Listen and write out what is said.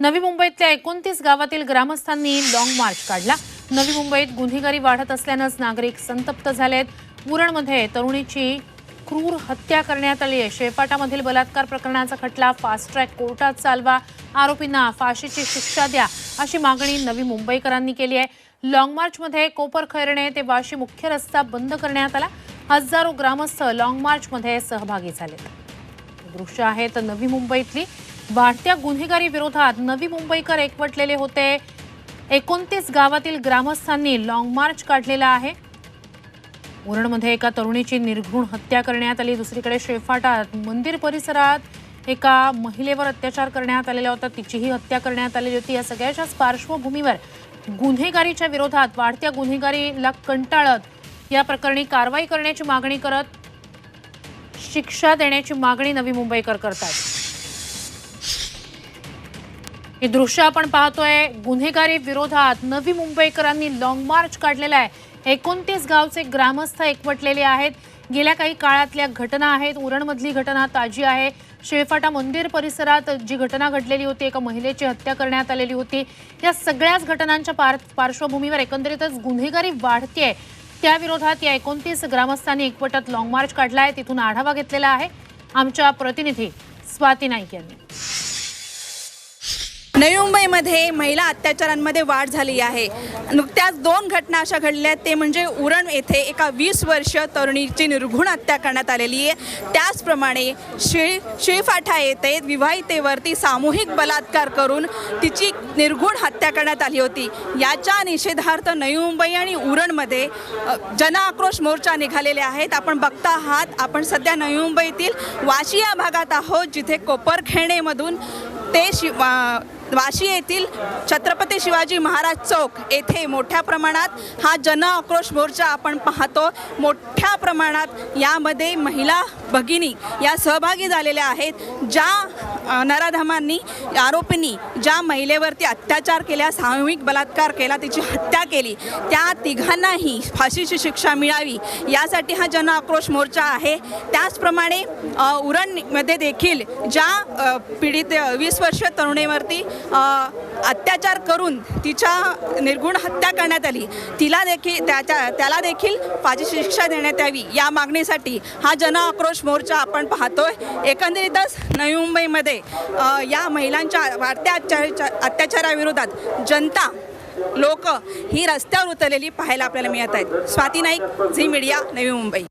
नवी मुंबईतल्या एकोणतीस गावातील ग्रामस्थांनी लाँग मार्च काढला. नवी मुंबईत गुन्हेगारी वाढत असल्यानंच नागरिक संतप्त झालेत. उरणमध्ये तरुणीची क्रूर हत्या करण्यात आली आहे. शेपाटामधील बलात्कार प्रकरणाचा खटला फास्ट ट्रॅक कोर्टात चालवा आरोपींना फाशीची शिक्षा द्या अशी मागणी नवी मुंबईकरांनी केली आहे. लाँग मार्चमध्ये कोपर खैरणे ते वाशी मुख्य रस्ता बंद करण्यात आला. हजारो ग्रामस्थ लाँग मार्चमध्ये सहभागी झाले दृश्य आहेत नवी मुंबईतली. वाढत्या गुन्हेगारी विरोधात नवी मुंबईकर एकवटलेले होते. एकोणतीस गावातील ग्रामस्थांनी लॉंग मार्च काढलेला आहे. उरणमध्ये एका तरुणीची निर्घृण हत्या करण्यात आली. दुसरीकडे शेफाटात मंदिर परिसरात एका महिलेवर अत्याचार करण्यात आलेला होता. तिचीही हत्या करण्यात आलेली होती. या सगळ्याच्याच पार्श्वभूमीवर गुन्हेगारीच्या विरोधात वाढत्या गुन्हेगारीला कंटाळत या प्रकरणी कारवाई करण्याची मागणी करत शिक्षा देण्याची मागणी नवी मुंबईकर करतात. हे दृश्य आपण पाहतोय. गुन्हेगारी विरोधात नवी मुंबईकरांनी लॉंग मार्च काढलेला आहे. एकोणतीस गावचे ग्रामस्थ एकवटलेले आहेत. गेल्या काही काळातल्या घटना आहेत. उरणमधली घटना ताजी आहे. शेळफाटा मंदिर परिसरात जी घटना घडलेली होती एका महिलेची हत्या करण्यात आलेली होती या सगळ्याच घटनांच्या पार पार्श्वभूमीवर एकंदरीतच गुन्हेगारी वाढतीये. त्याविरोधात या एकोणतीस ग्रामस्थांनी एकवटत लॉंग मार्च काढला आहे तिथून आढावा घेतलेला आहे. आमच्या प्रतिनिधी स्वाती नाईक यांनी. नवी मुंबईमध्ये महिला अत्याचारांमध्ये वाढ झाली आहे. नुकत्याच दोन घटना अशा घडल्या आहेत. ते म्हणजे उरण येथे एका वीस वर्ष तरुणीची निर्घुण हत्या करण्यात आलेली आहे. त्याचप्रमाणे शिळ शिळफाठा येथे विवाहितेवरती सामूहिक बलात्कार करून तिची निर्घुण हत्या करण्यात आली होती. याच्या निषेधार्थ नवी मुंबई आणि उरणमध्ये जन जनआक्रोश मोर्चा निघालेले आहेत. आपण बघता आहात आपण सध्या नवी मुंबईतील वाशी या भागात आहोत जिथे कोपरखेणेमधून ते शि वाशी येथील छत्रपती शिवाजी महाराज चौक येथे मोठ्या प्रमाणात हा जन आक्रोश मोर्चा आपण पाहतो. मोठ्या प्रमाणात यामध्ये महिला भगिनी या सहभागी झालेल्या आहेत ज्या नराधमांनी आरोपींनी ज्या महिलेवरती अत्याचार केल्या सामूहिक बलात्कार केला तिची हत्या केली त्या तिघांनाही फाशीची शिक्षा मिळावी यासाठी हा जन आक्रोश मोर्चा आहे. त्याचप्रमाणे उरणमध्ये देखील ज्या पीडित वीस वर्ष तरुणीवरती अत्याचार करून तिच्या निर्गुण हत्या करण्यात आली तिला देखील त्याच्या त्याला देखील फाशीची शिक्षा देण्यात यावी या मागणीसाठी हा जन आक्रोश मोर्चा आपण पाहतोय. एकंदरीतच नवी मुंबईमध्ये या महिलांच्या वाढत्या अत्याचार अत्याचाराविरोधात जनता लोक ही रस्त्यावर उतरलेली पाहायला आपल्याला मिळत आहेत. Swati Naik Zee media Navi Mumbai.